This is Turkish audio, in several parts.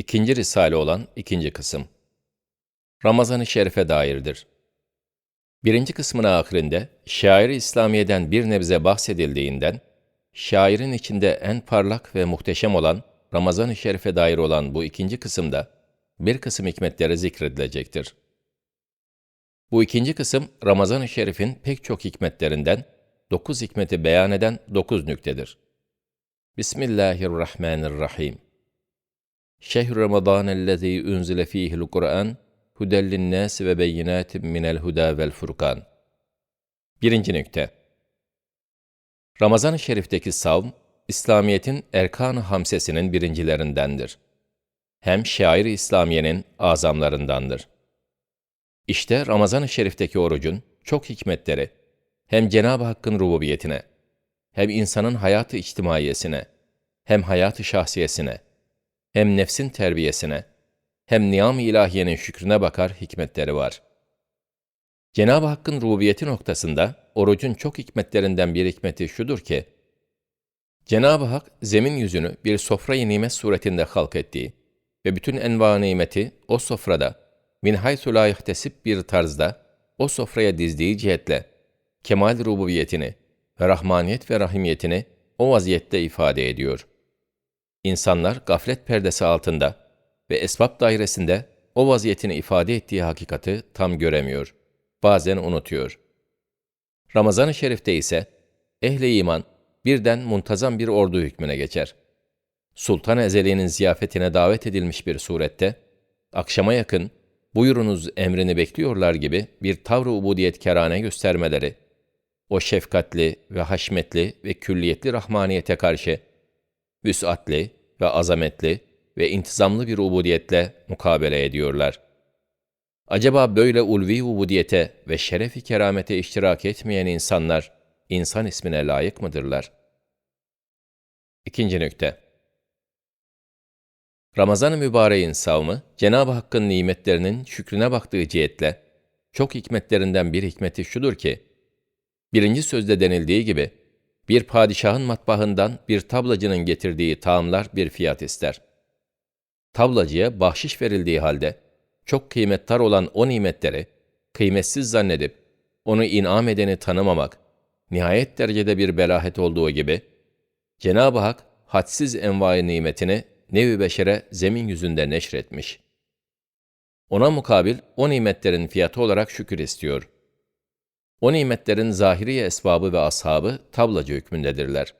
İkinci risale olan ikinci kısım. Ramazan-ı Şerif'e dairdir. Birinci kısmın ahirinde, şair-i İslamiye'den bir nebze bahsedildiğinden, şairin içinde en parlak ve muhteşem olan Ramazan-ı Şerif'e dair olan bu ikinci kısımda bir kısım hikmetleri zikredilecektir. Bu ikinci kısım Ramazan-ı Şerif'in pek çok hikmetlerinden, dokuz hikmeti beyan eden dokuz nüktedir. Bismillahirrahmanirrahim. Şehr Ramazan ellezî unzile fîhil Kur'an huden linnâs ve beyinâtin minel huda vel furkan. Birinci nükte. Ramazan-ı Şerif'teki savm, İslamiyet'in erkan-ı hamsesinin birincilerindendir. Hem şair-i İslamiye'nin azamlarındandır. İşte Ramazan-ı Şerif'teki orucun çok hikmetleri, hem Cenab-ı Hakk'ın rububiyetine, hem insanın hayatı içtimaiyesine, hem hayatı şahsiyesine, hem nefsin terbiyesine, hem niyam-ı ilahiyenin şükrüne bakar hikmetleri var. Cenab-ı Hakk'ın rububiyeti noktasında orucun çok hikmetlerinden bir hikmeti şudur ki, Cenab-ı Hak zemin yüzünü bir sofrayı nimet suretinde halk ettiği ve bütün enva nimeti o sofrada min haythu la bir tarzda o sofraya dizdiği cihetle kemal rububiyetini ve rahmaniyet ve rahimiyetini o vaziyette ifade ediyor. İnsanlar gaflet perdesi altında ve esbab dairesinde o vaziyetini ifade ettiği hakikati tam göremiyor. Bazen unutuyor. Ramazan-ı Şerif'te ise ehli iman birden muntazam bir ordu hükmüne geçer. Sultan Ezeli'nin ziyafetine davet edilmiş bir surette, akşama yakın, buyurunuz emrini bekliyorlar gibi bir tavrı ubudiyet kerane göstermeleri, o şefkatli ve haşmetli ve külliyetli rahmaniyete karşı, vüsatli ve azametli ve intizamlı bir ubudiyetle mukabele ediyorlar. Acaba böyle ulvi ubudiyete ve şerefi keramete iştirak etmeyen insanlar, insan ismine layık mıdırlar? İkinci nükte. Ramazan-ı Mübarek'in savmı, Cenab-ı Hakk'ın nimetlerinin şükrüne baktığı cihetle, çok hikmetlerinden bir hikmeti şudur ki, birinci sözde denildiği gibi, bir padişahın matbahından bir tablacının getirdiği taamlar bir fiyat ister. Tablacıya bahşiş verildiği halde, çok kıymettar olan o nimetleri, kıymetsiz zannedip, onu inam edeni tanımamak, nihayet derecede bir belahet olduğu gibi, Cenab-ı Hak, hadsiz envai nimetini nevi beşere zemin yüzünde neşretmiş. Ona mukabil o nimetlerin fiyatı olarak şükür istiyor. O nimetlerin zahiri esbabı ve ashabı tablacı hükmündedirler.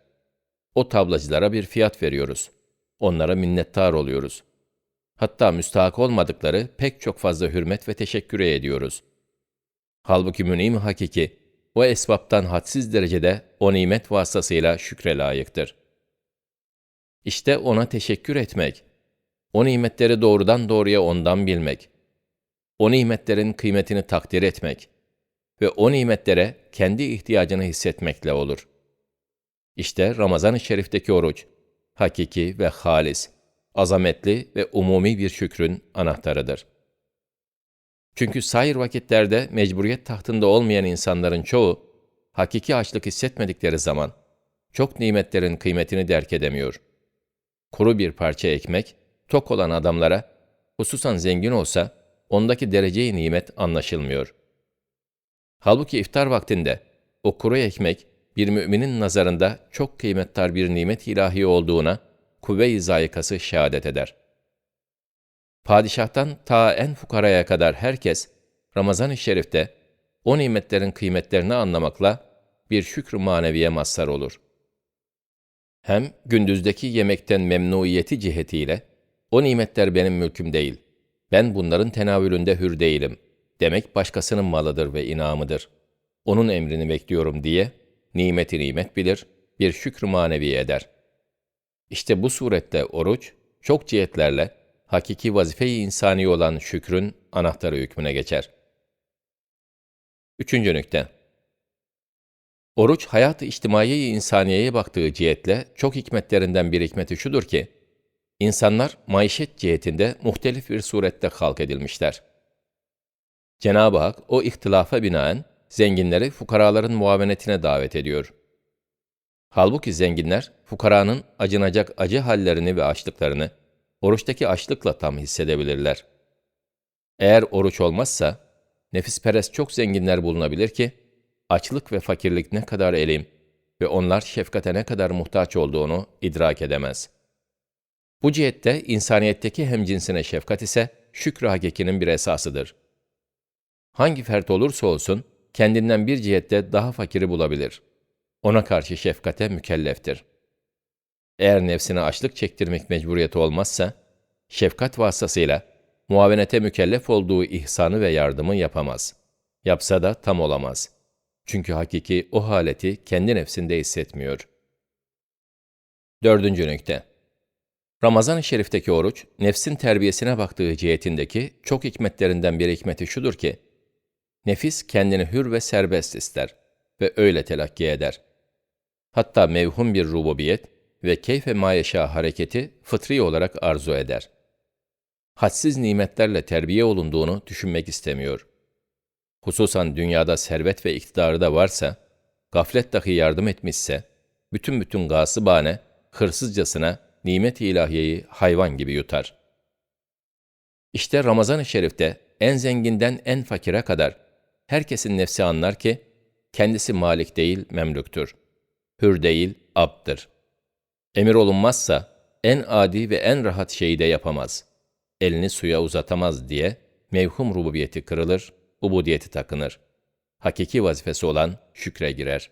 O tablacılara bir fiyat veriyoruz. Onlara minnettar oluyoruz. Hatta müstahak olmadıkları pek çok fazla hürmet ve teşekküre ediyoruz. Halbuki münim hakiki, o esbaptan hadsiz derecede o nimet vasıtasıyla şükre layıktır. İşte ona teşekkür etmek, o nimetleri doğrudan doğruya ondan bilmek, o nimetlerin kıymetini takdir etmek ve o nimetlere kendi ihtiyacını hissetmekle olur. İşte Ramazan-ı Şerif'teki oruç, hakiki ve halis, azametli ve umumi bir şükrün anahtarıdır. Çünkü sair vakitlerde mecburiyet tahtında olmayan insanların çoğu, hakiki açlık hissetmedikleri zaman, çok nimetlerin kıymetini derk edemiyor. Kuru bir parça ekmek, tok olan adamlara, hususan zengin olsa, ondaki dereceyi nimet anlaşılmıyor. Halbuki iftar vaktinde, o kuru ekmek, bir müminin nazarında çok kıymettar bir nimet ilahi olduğuna, kuvve-i zayikası şehadet eder. Padişahtan ta en fukaraya kadar herkes Ramazan-ı Şerif'te o nimetlerin kıymetlerini anlamakla bir şükr maneviye mazhar olur. Hem gündüzdeki yemekten memnuiyeti cihetiyle o nimetler benim mülküm değil, ben bunların tenavülünde hür değilim demek başkasının malıdır ve inamıdır. Onun emrini bekliyorum diye nimeti nimet bilir, bir şükr manevi eder. İşte bu surette oruç, çok cihetlerle hakiki vazife-i insani olan şükrün anahtarı hükmüne geçer. Üçüncü nükte. Oruç, hayat-ı içtimai insaniyeye baktığı cihetle çok hikmetlerinden bir hikmeti şudur ki, insanlar maişet cihetinde muhtelif bir surette halk edilmişler. Cenab-ı Hak o ihtilafa binaen zenginleri fukaraların muavenetine davet ediyor. Halbuki zenginler fukaranın acınacak acı hallerini ve açlıklarını oruçtaki açlıkla tam hissedebilirler. Eğer oruç olmazsa, nefisperest çok zenginler bulunabilir ki, açlık ve fakirlik ne kadar elim ve onlar şefkate ne kadar muhtaç olduğunu idrak edemez. Bu cihette insaniyetteki hemcinsine şefkat ise şükrü hakikinin bir esasıdır. Hangi fert olursa olsun, kendinden bir cihette daha fakiri bulabilir. Ona karşı şefkate mükelleftir. Eğer nefsine açlık çektirmek mecburiyeti olmazsa, şefkat vasıtasıyla muavenete mükellef olduğu ihsanı ve yardımı yapamaz. Yapsa da tam olamaz. Çünkü hakiki o haleti kendi nefsinde hissetmiyor. Dördüncü nükte. Ramazan-ı Şerif'teki oruç, nefsin terbiyesine baktığı cihetindeki çok hikmetlerinden bir hikmeti şudur ki, nefis kendini hür ve serbest ister ve öyle telakki eder. Hatta mevhum bir rububiyet ve keyfe mayeşa hareketi fıtri olarak arzu eder. Hadsiz nimetlerle terbiye olunduğunu düşünmek istemiyor. Hususan dünyada servet ve iktidarı da varsa, gaflet dahi yardım etmişse, bütün bütün gasıbane, hırsızcasına nimet-i ilahiyeyi hayvan gibi yutar. İşte Ramazan-ı Şerif'te en zenginden en fakire kadar herkesin nefsi anlar ki, kendisi malik değil memlüktür. Hür değil abdır. Emir olunmazsa en adi ve en rahat şeyi de yapamaz. Elini suya uzatamaz diye mevhum rububiyeti kırılır, ubudiyeti takınır. Hakiki vazifesi olan şükre girer.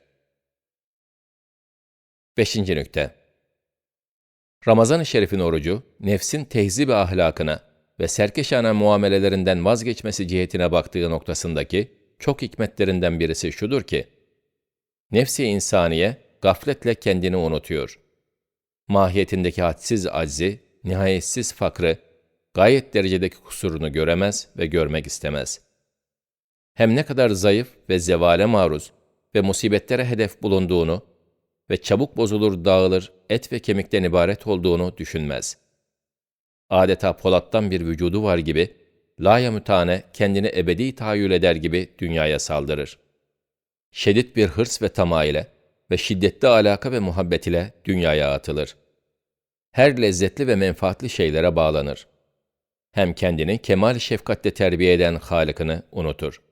Beşinci nükte. Ramazan-ı Şerif'in orucu, nefsin tehzib ahlakına ve serkeşane muamelelerinden vazgeçmesi cihetine baktığı noktasındaki çok hikmetlerinden birisi şudur ki, nefsi insaniye gafletle kendini unutuyor. Mahiyetindeki hadsiz aczi, nihayetsiz fakrı, gayet derecedeki kusurunu göremez ve görmek istemez. Hem ne kadar zayıf ve zevale maruz ve musibetlere hedef bulunduğunu ve çabuk bozulur dağılır, et ve kemikten ibaret olduğunu düşünmez. Adeta Polat'tan bir vücudu var gibi, laya mütane kendini ebedi tahayyül eder gibi dünyaya saldırır. Şiddet bir hırs ve tamah ile ve şiddetli alaka ve muhabbet ile dünyaya atılır. Her lezzetli ve menfaatli şeylere bağlanır. Hem kendini kemal şefkatle terbiye eden Halık'ını unutur.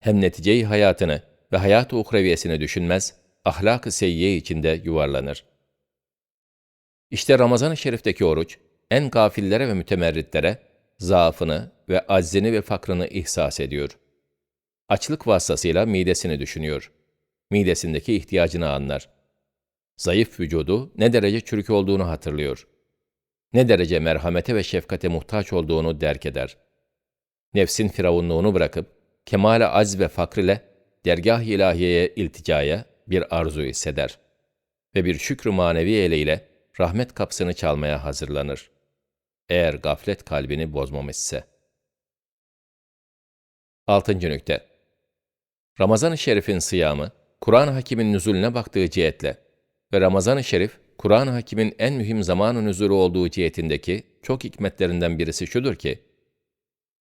Hem neticeyi hayatını ve hayat-ı uhreviyesini düşünmez, ahlak-ı seyyiye içinde yuvarlanır. İşte Ramazan-ı Şerif'teki oruç, en gafillere ve mütemerritlere zaafını ve aczini ve fakrını ihsas ediyor. Açlık vasıtasıyla midesini düşünüyor. Midesindeki ihtiyacını anlar. Zayıf vücudu ne derece çürük olduğunu hatırlıyor. Ne derece merhamete ve şefkate muhtaç olduğunu derk eder. Nefsin firavunluğunu bırakıp, kemale az ve fakr ile dergah-ı ilahiyeye ilticaya bir arzu hisseder ve bir şükrü manevi eleyle rahmet kapısını çalmaya hazırlanır. Eğer gaflet kalbini bozmamışsa. Altıncı nükte. Ramazan-ı Şerif'in sıyamı, Kur'an-ı Hakim'in nüzulüne baktığı cihetle ve Ramazan-ı Şerif, Kur'an-ı Hakim'in en mühim zamanı nüzulü olduğu cihetindeki çok hikmetlerinden birisi şudur ki,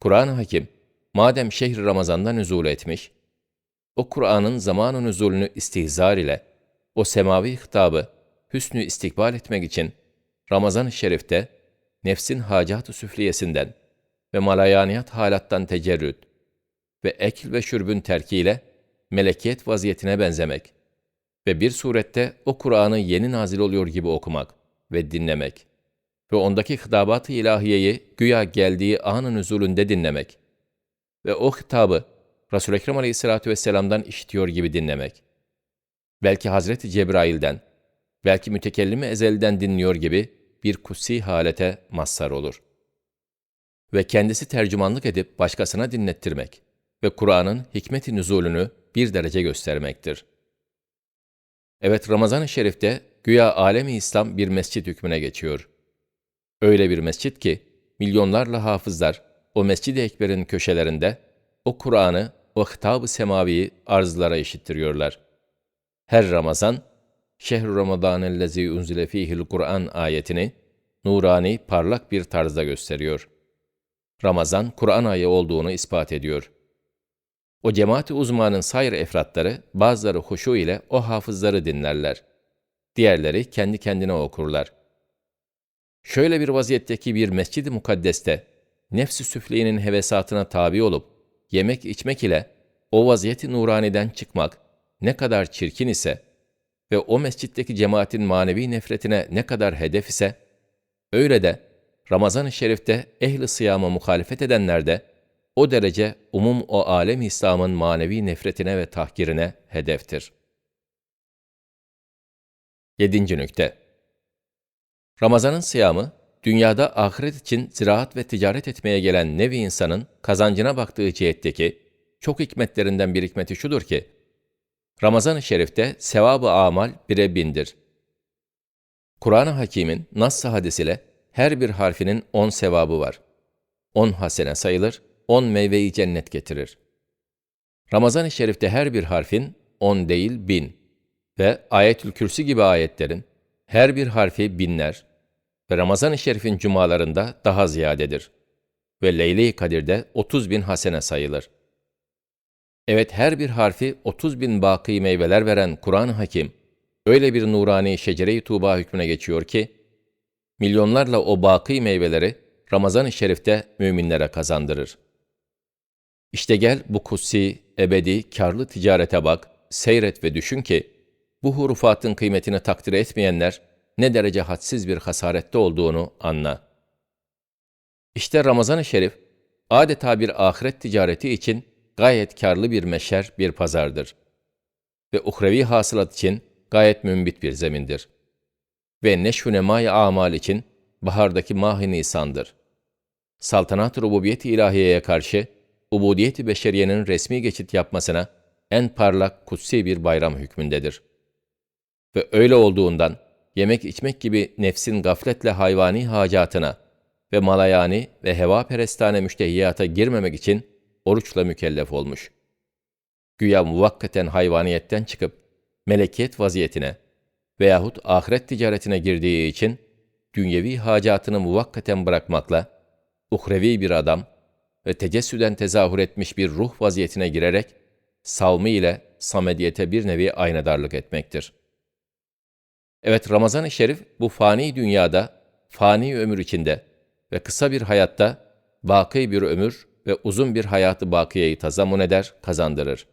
Kur'an-ı Hakim, madem şehri Ramazan'da nüzul etmiş, o Kur'an'ın zamanı nüzulünü istihzar ile, o semavi hitabı hüsnü istikbal etmek için Ramazan-ı Şerif'te nefsin hacat-ı süfliyesinden ve malayaniyat halattan tecerrüt ve ekl ve şürbün terkiyle melekiyet vaziyetine benzemek ve bir surette o Kur'an'ı yeni nazil oluyor gibi okumak ve dinlemek ve ondaki hitabat-ı ilahiyeyi güya geldiği anın nüzulünde dinlemek ve o hitabı Resul-i Ekrem Aleyhisselatü Vesselam'dan işitiyor gibi dinlemek. Belki Hazreti Cebrail'den, belki mütekellimi ezelden dinliyor gibi bir kutsi halete mazhar olur. Ve kendisi tercümanlık edip başkasına dinlettirmek ve Kur'an'ın hikmet-i nüzulünü bir derece göstermektir. Evet Ramazan-ı Şerif'te güya alemi İslam bir mescit hükmüne geçiyor. Öyle bir mescit ki milyonlarla hafızlar o Mescid-i Ekber'in köşelerinde o Kur'an'ı, o hitab-ı semaviyi arzlara işittiriyorlar. Her Ramazan, Şehr-i Ramazanellezi unzile fihil Kur'an ayetini nurani, parlak bir tarzda gösteriyor. Ramazan, Kur'an ayı olduğunu ispat ediyor. O cemaat-i uzmanın sayr efratları, bazıları huşu ile o hafızları dinlerler. Diğerleri kendi kendine okurlar. şöyle bir vaziyetteki bir mescid-i mukaddeste nefsi süfliğinin hevesatına tabi olup yemek içmek ile o vaziyeti nuraniden çıkmak ne kadar çirkin ise ve o mescitteki cemaatin manevi nefretine ne kadar hedef ise, öyle de Ramazan-ı Şerif'te ehli sıyama muhalefet edenler de o derece umum o alem İslam'ın manevi nefretine ve tahkirine hedeftir. 7. nükte Ramazan'ın sıyamı, dünyada ahiret için ziraat ve ticaret etmeye gelen nevi insanın kazancına baktığı cihetteki çok hikmetlerinden bir hikmeti şudur ki, Ramazan-ı Şerif'te sevabı amal bire bindir. Kur'an-ı Hakîm'in Nass hadisiyle her bir harfinin on sevabı var. On hasene sayılır, on meyveyi cennet getirir. Ramazan-ı Şerif'te her bir harfin on değil bin ve Ayetül Kürsi gibi ayetlerin her bir harfi binler ve Ramazan-ı Şerif'in cumalarında daha ziyadedir ve Leyle-i Kadir'de 30 bin hasene sayılır. Evet her bir harfi 30 bin baki meyveler veren Kur'an-ı Hakim, öyle bir nurani şecere-i tuğba hükmüne geçiyor ki, milyonlarla o baki meyveleri Ramazan-ı Şerif'te müminlere kazandırır. İşte gel bu kutsi, ebedi, karlı ticarete bak, seyret ve düşün ki, bu hurufatın kıymetini takdir etmeyenler ne derece hadsiz bir hasarette olduğunu anla. İşte Ramazan-ı Şerif, adeta bir ahiret ticareti için gayet karlı bir meşer, bir pazardır. Ve uhrevi hasılat için gayet mümbit bir zemindir. Ve nemai amal için bahardaki mah-i nisandır. Saltanat-ı rububiyet-i ilahiyeye karşı ubudiyet-i beşeriyenin resmi geçit yapmasına en parlak kutsi bir bayram hükmündedir. Ve öyle olduğundan yemek içmek gibi nefsin gafletle hayvani hacatına ve malayani ve heva perestane müştehiyata girmemek için oruçla mükellef olmuş. Güya muvakkaten hayvaniyetten çıkıp melekiyet vaziyetine veyahut ahiret ticaretine girdiği için dünyevi hacatını muvakkaten bırakmakla uhrevi bir adam ve tecessüden tezahür etmiş bir ruh vaziyetine girerek savmı ile samediyete bir nevi aynadarlık etmektir. Evet Ramazan-ı Şerif bu fani dünyada, fani ömür içinde ve kısa bir hayatta baki bir ömür ve uzun bir hayatı bakiyeyi tazamun eder, kazandırır.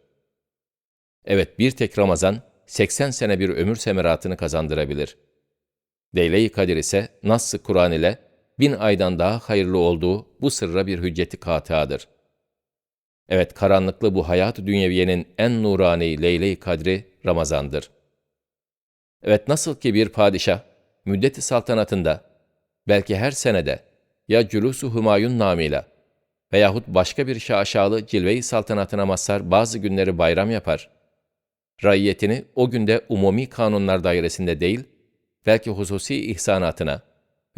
Evet bir tek Ramazan 80 sene bir ömür semeratını kazandırabilir. Leyle-i Kadir ise Nass-ı Kur'an ile bin aydan daha hayırlı olduğu bu sırra bir hücceti katiadır. Evet karanlıklı bu hayat-ı dünyeviyenin en nurani Leyle-i Kadri Ramazan'dır. Evet nasıl ki bir padişah müddeti saltanatında belki her senede ya Cülûs-u Hümayun namıyla veyahut başka bir şaşalı cilve-i saltanatına mazhar bazı günleri bayram yapar. Raiyetini o günde umumi kanunlar dairesinde değil, belki hususi ihsanatına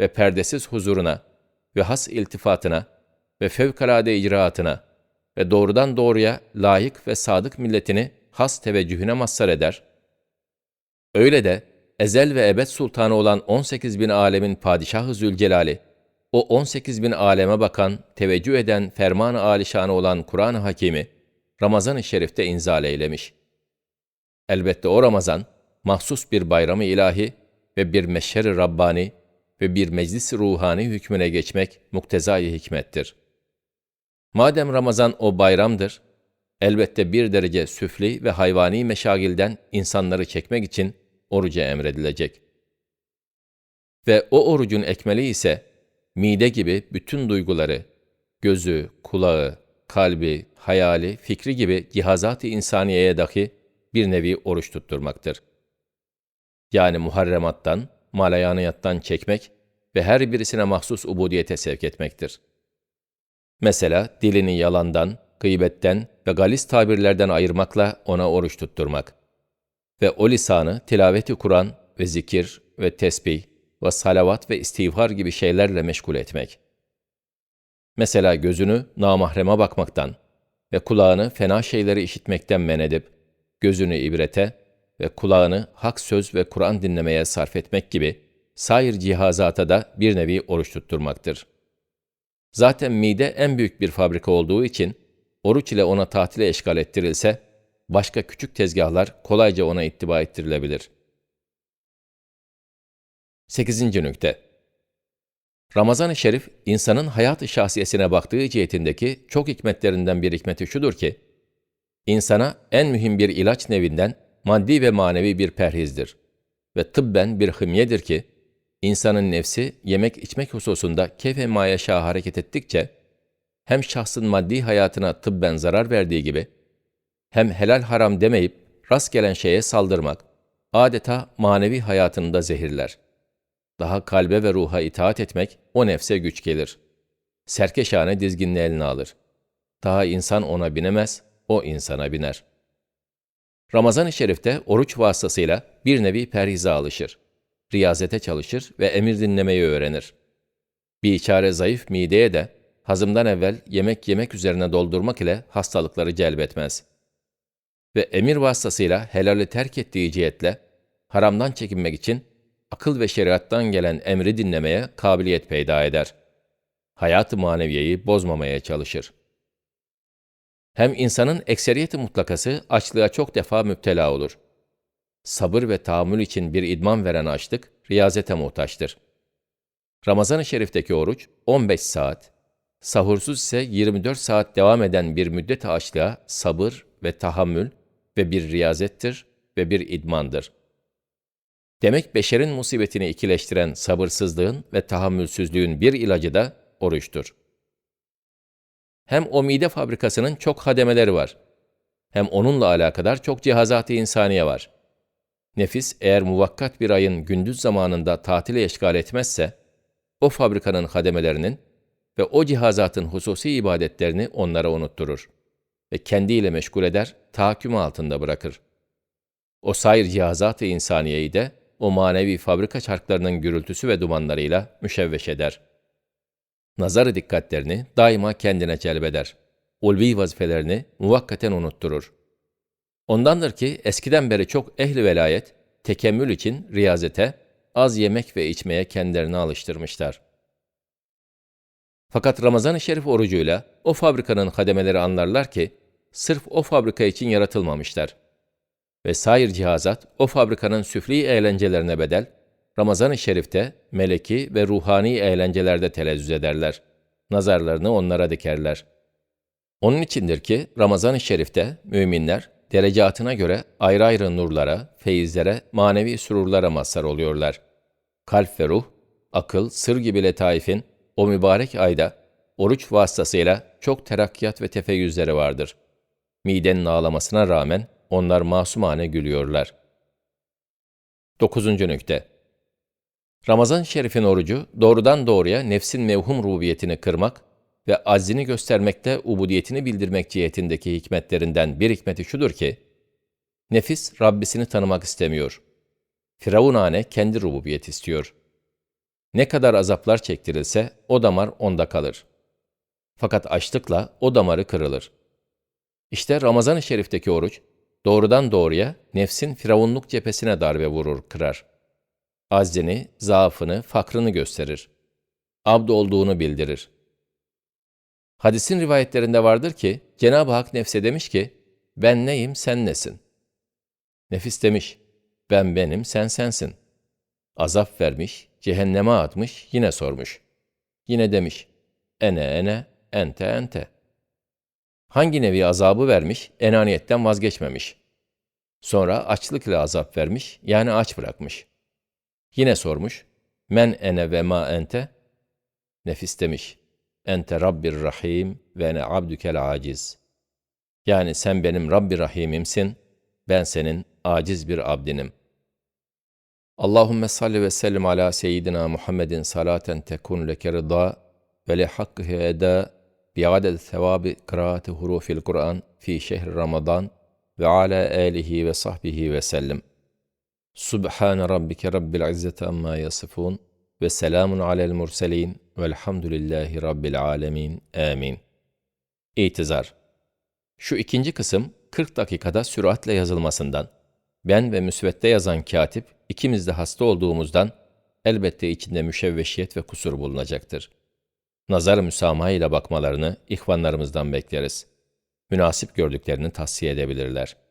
ve perdesiz huzuruna ve has iltifatına ve fevkalade icraatına ve doğrudan doğruya layık ve sadık milletini has teveccühüne mazhar eder. Öyle de ezel ve ebed sultanı olan 18 bin alemin padişahı Zülcelal'i, o 18 bin aleme bakan, teveccüh eden, ferman-ı alişanı olan Kur'an-ı Hakimi, Ramazan-ı Şerif'te inzal eylemiş. Elbette o Ramazan, mahsus bir bayramı ilahi ve bir meşher-i Rabbani ve bir meclis ruhani hükmüne geçmek muktezai hikmettir. Madem Ramazan o bayramdır, elbette bir derece süfli ve hayvani meşagilden insanları çekmek için oruca emredilecek. Ve o orucun ekmeli ise, mide gibi bütün duyguları, gözü, kulağı, kalbi, hayali, fikri gibi cihazat-ı insaniyeye dahi bir nevi oruç tutturmaktır. Yani muharremattan, malayaniyattan çekmek ve her birisine mahsus ubudiyete sevk etmektir. Mesela dilini yalandan, gıybetten ve galis tabirlerden ayırmakla ona oruç tutturmak ve o lisanı tilaveti Kur'an ve zikir ve tesbih ve salavat ve istiğfar gibi şeylerle meşgul etmek. Mesela gözünü namahreme bakmaktan ve kulağını fena şeyleri işitmekten men edip, gözünü ibrete ve kulağını hak söz ve Kur'an dinlemeye sarf etmek gibi sair cihazata da bir nevi oruç tutturmaktır. Zaten mide en büyük bir fabrika olduğu için, oruç ile ona tatile eşgal ettirilse, başka küçük tezgahlar kolayca ona ittiba ettirilebilir. 8. nükte Ramazan-ı Şerif, insanın hayat-ı şahsiyesine baktığı cihetindeki çok hikmetlerinden bir hikmeti şudur ki, insana en mühim bir ilaç nevinden maddi ve manevi bir perhizdir ve tıbben bir hımyedir ki, insanın nefsi yemek içmek hususunda keyfe mayaşa hareket ettikçe, hem şahsın maddi hayatına tıbben zarar verdiği gibi, hem helal haram demeyip rast gelen şeye saldırmak, adeta manevi hayatını da zehirler. Daha kalbe ve ruha itaat etmek o nefse güç gelir. Serkeşane dizginli eline alır. Daha insan ona binemez, o insana biner. Ramazan-ı Şerif'te oruç vasıtasıyla bir nevi perhize alışır. Riyazete çalışır ve emir dinlemeyi öğrenir. Bir içare zayıf mideye de hazımdan evvel yemek yemek üzerine doldurmak ile hastalıkları celbetmez. Ve emir vasıtasıyla helali terk ettiği cihetle haramdan çekinmek için akıl ve şeriattan gelen emri dinlemeye kabiliyet peyda eder. Hayat-ı maneviyeyi bozmamaya çalışır. Hem insanın ekseriyeti mutlakası açlığa çok defa müptela olur. Sabır ve tahammül için bir idman veren açlık, riyazete muhtaçtır. Ramazan-ı Şerif'teki oruç 15 saat, sahursuz ise 24 saat devam eden bir müddet açlığa sabır ve tahammül ve bir riyazettir ve bir idmandır.'' Demek beşerin musibetini ikileştiren sabırsızlığın ve tahammülsüzlüğün bir ilacı da oruçtur. Hem o mide fabrikasının çok hademeleri var. Hem onunla alakadar çok cihazat-ı insaniye var. Nefis eğer muvakkat bir ayın gündüz zamanında tatile eşgal etmezse, o fabrikanın hademelerinin ve o cihazatın hususi ibadetlerini onlara unutturur ve kendiyle meşgul eder, tahakküm altında bırakır. O sair cihazat-ı insaniyeyi de o manevi fabrika çarklarının gürültüsü ve dumanlarıyla müşevveş eder. Nazarı dikkatlerini daima kendine celbeder. Ulvi vazifelerini muvakkaten unutturur. Ondandır ki eskiden beri çok ehli velayet, tekemmül için riyazete, az yemek ve içmeye kendilerini alıştırmışlar. Fakat Ramazan-ı Şerif orucuyla o fabrikanın hademeleri anlarlar ki, sırf o fabrika için yaratılmamışlar ve sair cihazat o fabrikanın süfli eğlencelerine bedel, Ramazan-ı Şerif'te meleki ve ruhani eğlencelerde telezzüz ederler. Nazarlarını onlara dikerler. Onun içindir ki Ramazan-ı Şerif'te müminler derecatına göre ayrı ayrı nurlara, feyizlere, manevi sürurlara mazhar oluyorlar. Kalp ve ruh, akıl, sır gibi letaifin o mübarek ayda oruç vasıtasıyla çok terakkiyat ve tefeyyüzleri vardır. Midenin ağlamasına rağmen onlar masumane gülüyorlar. 9. nükte Ramazan-ı Şerif'in orucu doğrudan doğruya nefsin mevhum rubiyetini kırmak ve aczini göstermekte ubudiyetini bildirmek cihetindeki hikmetlerinden bir hikmeti şudur ki, nefis Rabbisini tanımak istemiyor. Firavunane kendi rububiyet istiyor. Ne kadar azaplar çektirilse o damar onda kalır. Fakat açlıkla o damarı kırılır. İşte Ramazan-ı Şerif'teki oruç, doğrudan doğruya nefsin firavunluk cephesine darbe vurur, kırar. Aczini, zaafını, fakrını gösterir. Abd olduğunu bildirir. Hadisin rivayetlerinde vardır ki, Cenab-ı Hak nefse demiş ki, ben neyim, sen nesin? Nefis demiş, ben benim, sen sensin. Azap vermiş, cehenneme atmış, yine sormuş. Yine demiş, ene ene, ente ente. Hangi nevi azabı vermiş, enaniyetten vazgeçmemiş. Sonra açlık ile azap vermiş, yani aç bırakmış. Yine sormuş, men ene ve ma ente? Nefis demiş, ente Rabbir Rahim ve ene abdükel aciz. Yani sen benim Rabbi Rahim'imsin, ben senin aciz bir abdinim. Allahümme salli ve sellim ala seyyidina Muhammedin salaten tekun leke rıda ve li hakkı eda biaded sevabi kıraati hurufil Kur'an fi şehri Ramazan ve ala alihi ve sahbihi ve sellem. Subhan rabbike rabbil izzeti amma yasifun ve selamun alel murselin velhamdülillahi rabbil alemin. Amin. İtizar Şu ikinci kısım 40 dakikada süratle yazılmasından. Ben ve müsvedde yazan katip ikimiz de hasta olduğumuzdan elbette içinde müşevveşiyet ve kusur bulunacaktır.'' Nazar müsamaha ile bakmalarını ihvanlarımızdan bekleriz. Münasip gördüklerini tahsiye edebilirler.''